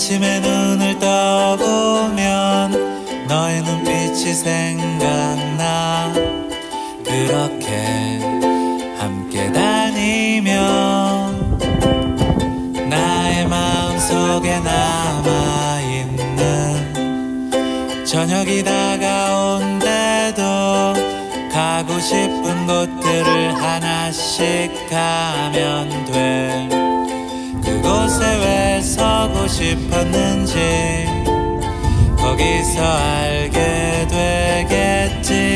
아침에 눈을 떠보면 너의 눈빛이 생각나. 그렇게 함께 다니면 나의 마음속에 남아있는 저녁이 다가온대도 가고 싶은 곳들을 하나씩 가면 돼 왜 서고 싶었는지 거기서 알게 되겠지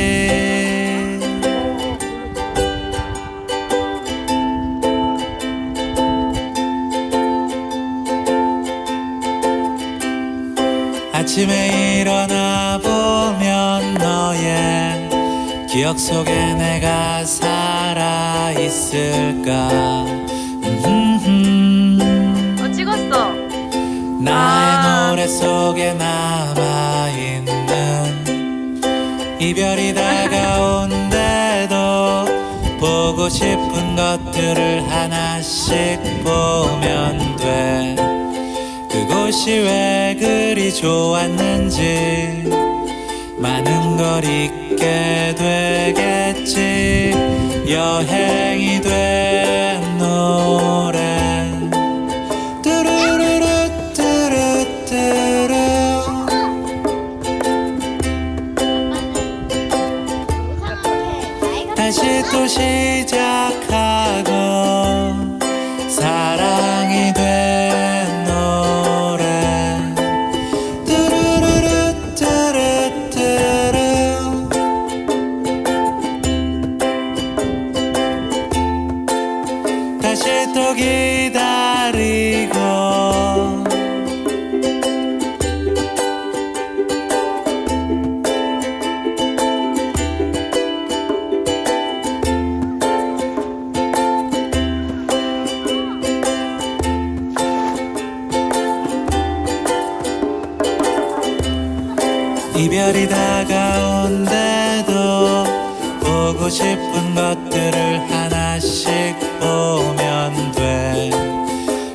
아침에 일어나 보면 너의 기억 속에 내가 살아 있을까 음흠흠. 어 찍었어. 나의 아. 노래 속에 남아 있는 이별이 다가온대도 보고 싶은 것들을 하나씩 보면 돼 그곳이 왜 그리 좋았는지 많은 걸 잊게 되겠지 여행이 된 노 다시 또 시작하고 사랑이 된 노래. 뚜루루루 뚜루뚜루. 다시 또 기다 이별이 다가온대도 보고 싶은 것들을 하나씩 보면 돼.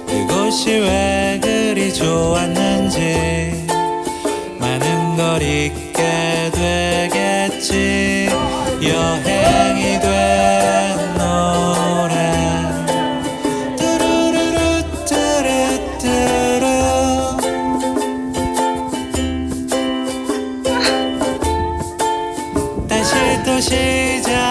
그곳이 왜 그리 좋았는 다시 또 시작